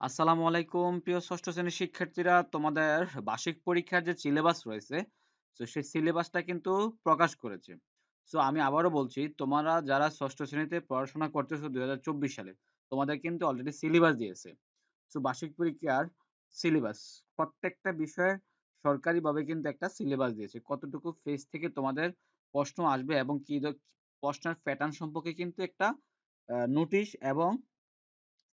আসসালামু আলাইকুম, প্রিয় ষষ্ঠ শ্রেণির শিক্ষার্থীরা। তোমাদের বার্ষিক পরীক্ষার যে সিলেবাস রয়েছে, তো সেই সিলেবাসটা কিন্তু প্রকাশ করেছে। সো আমি আবারও বলছি, তোমরা যারা ষষ্ঠ শ্রেণীতে পড়াশোনা করতেছো দুই সালে, তোমাদের কিন্তু অলরেডি সিলেবাস দিয়েছে। সো বার্ষিক পরীক্ষার সিলেবাস প্রত্যেকটা বিষয়ের সরকারিভাবে কিন্তু একটা সিলেবাস দিয়েছে। কতটুকু ফেজ থেকে তোমাদের প্রশ্ন আসবে এবং কি প্রশ্নের প্যাটার্ন সম্পর্কে কিন্তু একটা নোটিশ এবং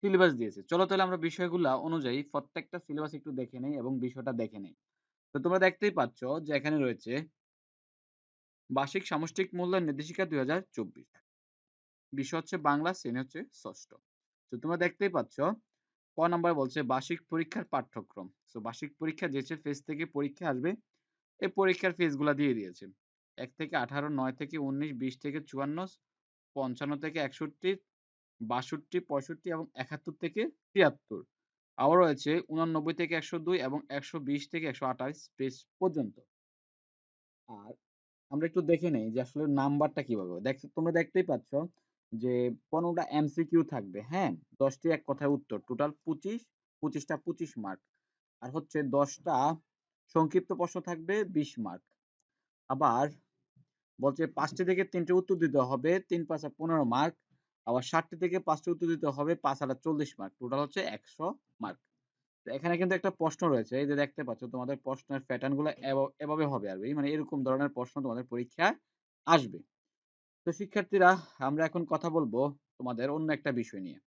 সিলেবাস দিয়েছে। চলো তাহলে আমরা বিষয়গুলা অনুযায়ী প্রত্যেকটা সিলেবাস একটু দেখে নেই এবং বিষয়টা দেখে নেই। তো তোমরা দেখতেই পাচ্ছ যে এখানে রয়েছে বার্ষিক সামষ্টিক মূল্যায়ন নির্দেশিকা দুই হাজার চব্বিশ। বিষয় হচ্ছে বাংলা, শ্রেণি হচ্ছে ষষ্ঠ। তো তোমরা দেখতেই পাচ্ছ ক নাম্বার বলছে বার্ষিক পরীক্ষার পাঠ্যক্রম। তো বার্ষিক পরীক্ষা যে ফেজ থেকে পরীক্ষা আসবে, এই পরীক্ষার ফেজগুলা দিয়ে দিয়েছে। এক থেকে আঠারো, নয় থেকে উনিশ, বিশ থেকে চুয়ান্ন, পঞ্চান্ন থেকে একষট্টি বাষট্টি, পঁয়ষট্টি এবং একাত্তর থেকে তিয়াত্তর। আবার রয়েছে উনানব্বই থেকে একশো দুই এবং একশো বিশ থেকে একশো আঠাশ পেজ পর্যন্ত। আর আমরা একটু দেখে নেই যে আসলে নাম্বারটা কীভাবে দেখ তোমরা দেখতেই পাচ্ছ যে পনেরোটা এমসিকিউ থাকবে হ্যাঁ? দশটি এক কথায় উত্তর। টোটাল পঁচিশ, পঁচিশটা পঁচিশ মার্ক আর হচ্ছে দশটা সংক্ষিপ্ত প্রশ্ন থাকবে বিশ মার্ক আবার বলছে পাঁচটি থেকে তিনটে উত্তর দিতে হবে, তিন পাঁচা পনেরো মার্ক আবার ষাটটি থেকে পাঁচটি উত্তর দিতে হবে পাঁচ হাজার চল্লিশ মার্ক টোটাল হচ্ছে একশো মার্ক এখানে কিন্তু একটা প্রশ্ন রয়েছে, এই যে দেখতে পাচ্ছ তোমাদের প্রশ্নের প্যাটার্নগুলো এভাবে হবে আর মানে এরকম ধরনের প্রশ্ন তোমাদের পরীক্ষায় আসবে। তো শিক্ষার্থীরা, আমরা এখন কথা বলব তোমাদের অন্য একটা বিষয় নিয়ে।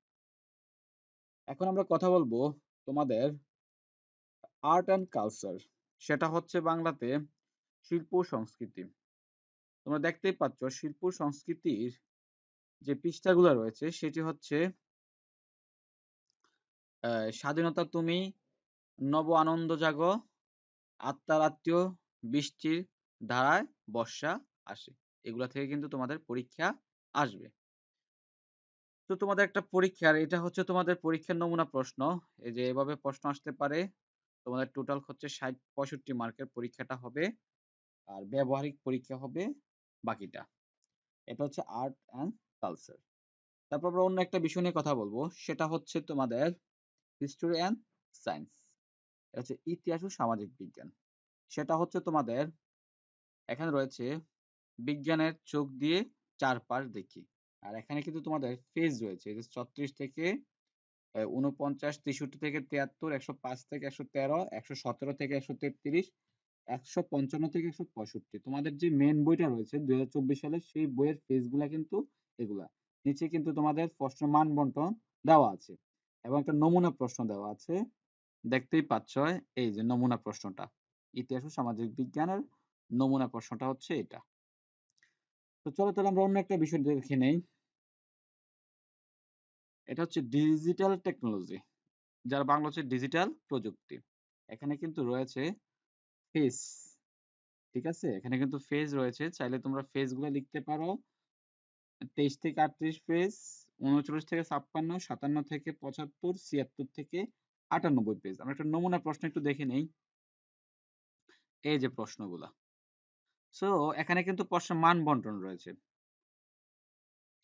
এখন আমরা কথা বলব তোমাদের আর্ট অ্যান্ড কালচার সেটা হচ্ছে বাংলাতে শিল্প সংস্কৃতি। তোমরা দেখতেই পাচ্ছ শিল্প সংস্কৃতির যে পৃষ্ঠাগুলো রয়েছে সেটি হচ্ছে স্বাধীনতা তুমি, নব আনন্দ জাগো আত্মার আত্মীয় বৃষ্টির ধারায় বর্ষা আসে। এগুলা থেকে কিন্তু তোমাদের পরীক্ষা আসবে। তো তোমাদের একটা পরীক্ষার এটা হচ্ছে তোমাদের পরীক্ষার নমুনা প্রশ্ন। এই যে এভাবে প্রশ্ন আসতে পারে, তোমাদের টোটাল হচ্ছে ষাট, পঁয়ষট্টি মার্কের পরীক্ষাটা হবে, আর ব্যবহারিক পরীক্ষা হবে বাকিটা। এটা হচ্ছে আর্ট অ্যান্ড কালচার তারপর আমরা অন্য একটা বিষয় নিয়ে কথা বলব। সেটা হচ্ছে তোমাদের হিস্টোরি অ্যান্ড সায়েন্স এটা হচ্ছে ইতিহাস ও সামাজিক বিজ্ঞান। সেটা হচ্ছে তোমাদের এখানে রয়েছে বিজ্ঞানের চোখ দিয়ে চারপাশ দেখি। আর এখানে কিন্তু তোমাদের ফেজ রয়েছে। যে ছত্রিশ থেকে উনপঞ্চাশ তেষট্টি থেকে তিয়াত্তর, একশো পাঁচ থেকে একশো তেরো, একশো সতেরো থেকে একশো তেত্রিশ, একশো পঞ্চান্ন থেকে একশো পঁয়ষট্টি। তোমাদের যে মেন বইটা রয়েছে দুই হাজার চব্বিশ সালের সেই বইয়ের পেজগুলা কিন্তু এগুলা। নিচে কিন্তু তোমাদের প্রশ্ন মান বন্টন দেওয়া আছে এবং একটা নমুনা প্রশ্ন দেওয়া আছে। দেখতেই পাচ্ছ এই যে নমুনা প্রশ্নটা। ইতিহাস ও সামাজিক বিজ্ঞানের নমুনা প্রশ্নটা হচ্ছে এটা। তো চলো তাহলে আমরা অন্য একটা বিষয় দেখে নেই। এটা হচ্ছে ডিজিটাল টেকনোলজি, যার বাংলা হচ্ছে ডিজিটাল প্রযুক্তি। এখানে কিন্তু রয়েছে ফেস ঠিক আছে? এখানে কিন্তু ফেজ রয়েছে। চাইলে তোমরা ফেজগুলো লিখতে পারো। তেইশ থেকে আটত্রিশ পেজ, উনচল্লিশ থেকে ছাপ্পান্ন, সাতান্ন থেকে পঁচাত্তর, ছিয়াত্তর থেকে আটানব্বই পেজ। আমরা একটা নমুনা প্রশ্ন একটু দেখে নেই। এই যে প্রশ্নগুলা। সো এখানে কিন্তু প্রশ্ন মান বন্টন রয়েছে।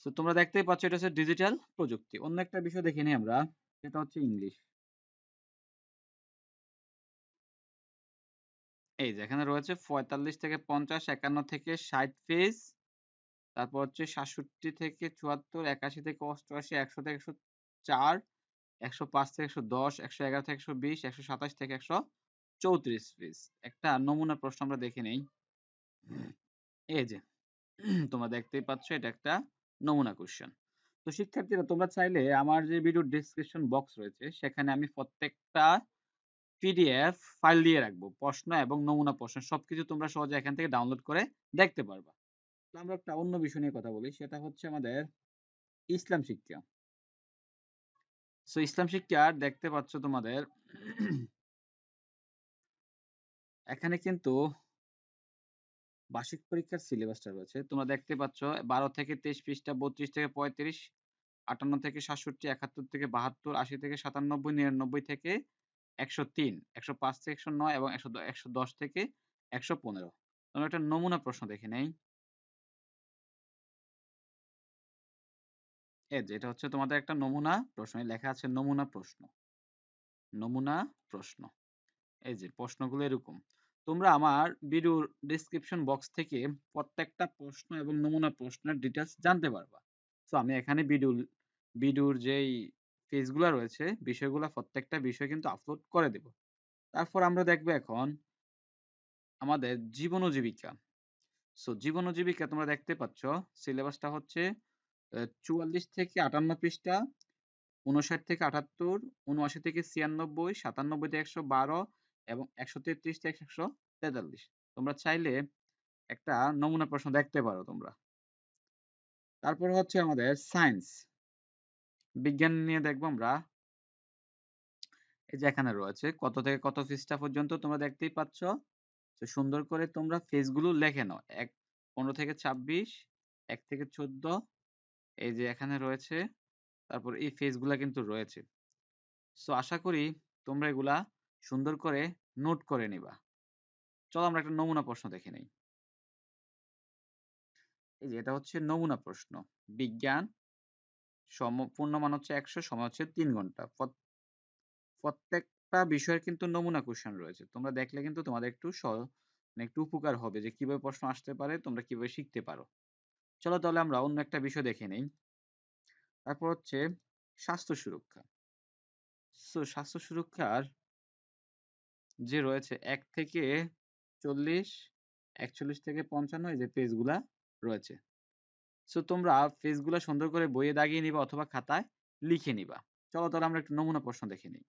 সো তোমরা দেখতেই পাচ্ছ, এটা হচ্ছে ডিজিটাল প্রযুক্তি। অন্য একটা বিষয় দেখে নিই আমরা, সেটা হচ্ছে ইংলিশ। এই যে, এখানে রয়েছে পঁয়তাল্লিশ থেকে পঞ্চাশ, একান্ন থেকে ষাট পেজ। তারপর হচ্ছে সাতষট্টি থেকে চুয়াত্তর, একাশি থেকে অষ্টআশি, একশো থেকে একশো চার, একশো পাঁচ থেকে একশো দশ, একশো এগারো থেকে একশো বিশ, একশো সাতাশ থেকে একশো চৌত্রিশ পিস। একটা নমুনা প্রশ্ন আমরা দেখে নেই। এই যে, তোমরা দেখতেই পাচ্ছ এটা একটা নমুনা কোশ্চেন তো শিক্ষার্থীরা, তোমরা চাইলে আমার যে ভিডিও ডিসক্রিপশন বক্স রয়েছে, সেখানে আমি প্রত্যেকটা পিডিএফ ফাইল দিয়ে রাখব। প্রশ্ন এবং নমুনা প্রশ্ন, সবকিছু তোমরা সহজে এখান থেকে ডাউনলোড করে দেখতে পারবা। আমরা একটা অন্য বিষয় নিয়ে কথা বলি। সেটা হচ্ছে আমাদের ইসলাম শিক্ষা। সো ইসলাম শিক্ষা দেখতে পাচ্ছ তোমাদের, এখানে কিন্তু বার্ষিক পরীক্ষার সিলেবাসটা রয়েছে। তোমরা দেখতে পাচ্ছ বারো থেকে তেইশ পৃষ্ঠা, বত্রিশ থেকে পঁয়ত্রিশ, আটান্ন থেকে সাতষট্টি, একাত্তর থেকে বাহাত্তর, আশি থেকে সাতানব্বই, নিরানব্বই থেকে একশো তিন, একশো পাঁচ থেকে একশো নয় এবং একশো একশো দশ থেকে একশো পনেরো। তোমরা একটা নমুনা প্রশ্ন দেখে নেই। এই যে, এটা হচ্ছে তোমাদের একটা নমুনা প্রশ্ন। লেখা আছে নমুনা প্রশ্ন। নমুনা প্রশ্ন। এই যে, প্রশ্নগুলো এরকম। তোমরা আমার ভিডিওর ডেসক্রিপশন বক্স থেকে প্রত্যেকটা প্রশ্ন এবং নমুনা প্রশ্নের ডিটেলস জানতে পারবা। তো আমি এখানে ভিডিও ভিডিওর যেই পেজগুলো রয়েছে, বিষয়গুলো প্রত্যেকটা বিষয় কিন্তু আপলোড করে দেব। তারপর আমরা দেখব এখন আমাদের জীবন ও জীবিকা। সো জীবন ও জীবিকা তোমরা দেখতে পাচ্ছ। সিলেবাসটা হচ্ছে চুয়াল্লিশ থেকে আটান্ন পৃষ্ঠা উনষাট থেকে আটাত্তর উনআশি থেকে ছিয়ানব্বই, সাতানব্বই থেকে একশো বারো এবং একশো তেত্রিশ থেকে একশো তেতাল্লিশ। তোমরা চাইলে একটা নমুনা প্রশ্ন দেখতে পারো তোমরা। তারপর হচ্ছে আমাদের সায়েন্স। বিজ্ঞান নিয়ে দেখব আমরা। এই যে এখানে রয়েছে, কত থেকে কত পৃষ্ঠা পর্যন্ত তোমরা দেখতেই পাচ্ছ? তো সুন্দর করে তোমরা ফেজগুলো লেখে নাও। এক, পনেরো থেকে ছাব্বিশ, এক থেকে চোদ্দ এই যে এখানে রয়েছে, তারপর এই ফেজগুলা কিন্তু রয়েছে। সো আশা করি তোমরা এগুলা সুন্দর করে নোট করে নিবা। চলো আমরা একটা নমুনা প্রশ্ন দেখে নেই। এই যে এটা হচ্ছে নমুনা প্রশ্ন। বিজ্ঞান সম, পূর্ণমান হচ্ছে একশো, সময় হচ্ছে তিন ঘণ্টা। প্রত্যেকটা বিষয়ের কিন্তু নমুনা কোশ্চেন রয়েছে। তোমরা দেখলে কিন্তু তোমাদের একটু মানে একটু উপকার হবে যে কীভাবে প্রশ্ন আসতে পারে, তোমরা কীভাবে শিখতে পারো। চলো তাহলে আমরা অন্য একটা বিষয় দেখে নেই। তারপর হচ্ছে স্বাস্থ্য সুরক্ষা। সো স্বাস্থ্য সুরক্ষার যে রয়েছে এক থেকে চল্লিশ, একচল্লিশ থেকে পঞ্চান্ন এই যে পেজগুলা রয়েছে। সো তোমরা পেজগুলা সুন্দর করে বইয়ে দাগিয়ে নিবা অথবা খাতায় লিখে নিবা। চলো তাহলে আমরা একটু নমুনা প্রশ্ন দেখে নিই।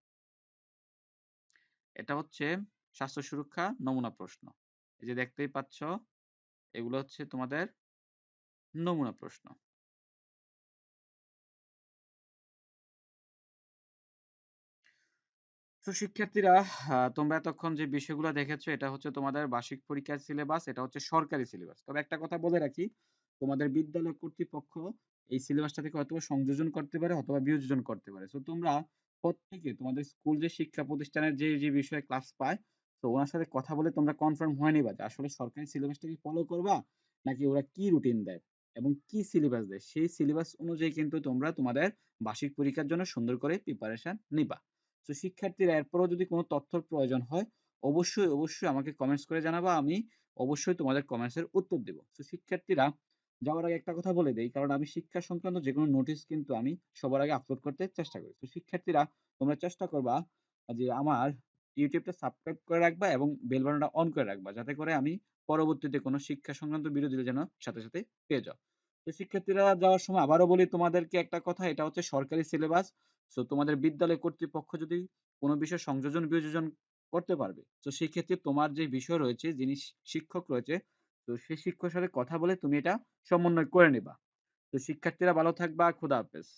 এটা হচ্ছে স্বাস্থ্য সুরক্ষা নমুনা প্রশ্ন। এই যে দেখতেই পাচ্ছ, এগুলো হচ্ছে তোমাদের নমুনা প্রশ্ন। তো শিক্ষার্থীরা তোমরা এতক্ষণ যে বিষয়গুলো দেখেছ, এটা হচ্ছে তোমাদের বার্ষিক পরীক্ষার সিলেবাস, এটা হচ্ছে সরকারি সিলেবাস। তবে একটা কথা বলে রাখি, তোমাদের বিদ্যালয় কর্তৃপক্ষ এই সিলেবাসটা থেকে হয়তো সংযোজন করতে পারে অথবা বিয়োজন করতে পারে। তো তোমরা প্রত্যেকে তোমাদের স্কুল যে শিক্ষা প্রতিষ্ঠানের যে যে বিষয়ে ক্লাস পায়, তো ওনার সাথে কথা বলে তোমরা কনফার্ম হয়ে নিবা যে আসলে সরকারি সিলেবাসটা কি ফলো করবা, নাকি ওরা কি রুটিন দেয়? এবং কি সিলেবাস দেয়? সেই সিলেবাস অনুযায়ী কিন্তু তোমরা তোমাদের বার্ষিক পরীক্ষার জন্য সুন্দর করে প্রিপারেশন নিবা। তো শিক্ষার্থীরা, এরপরও যদি কোনো তথ্যর প্রয়োজন হয়, অবশ্যই অবশ্যই আমাকে কমেন্টস করে জানাবা, আমি অবশ্যই তোমাদের কমেন্টসের উত্তর দেব। তো শিক্ষার্থীরা, যাওয়ার আগে একটা কথা বলে দেই, কারণ আমি শিক্ষা সংক্রান্ত যে কোনো নোটিশ কিন্তু আমি সবার আগে আপলোড করতে চেষ্টা করি। তো শিক্ষার্থীরা, তোমরা চেষ্টা করবা যে আমার ইউটিউবটা সাবস্ক্রাইব করে রাখবা এবং বেল বাটনটা অন করে রাখবা। যাতে করে আমি পরবর্তীতে কোনো শিক্ষা সংক্রান্ত ভিডিও দিলে যেন সাথে সাথে পেয়ে যাও। তো শিক্ষার্থীরা যাওয়ার সময় আবারও বলি তোমাদেরকে একটা কথা, এটা হচ্ছে সরকারি সিলেবাস তো তোমাদের বিদ্যালয় কর্তৃপক্ষ যদি কোনো বিষয় সংযোজন বিয়োজন করতে পারবে, তো সেই ক্ষেত্রে তোমার যে বিষয় রয়েছে, যিনি শিক্ষক রয়েছে, তো সেই শিক্ষকের সাথে কথা বলে তুমি এটা সমন্বয় করে নিবা। তো শিক্ষার্থীরা ভালো থাকবা, খুদা হাফেজ।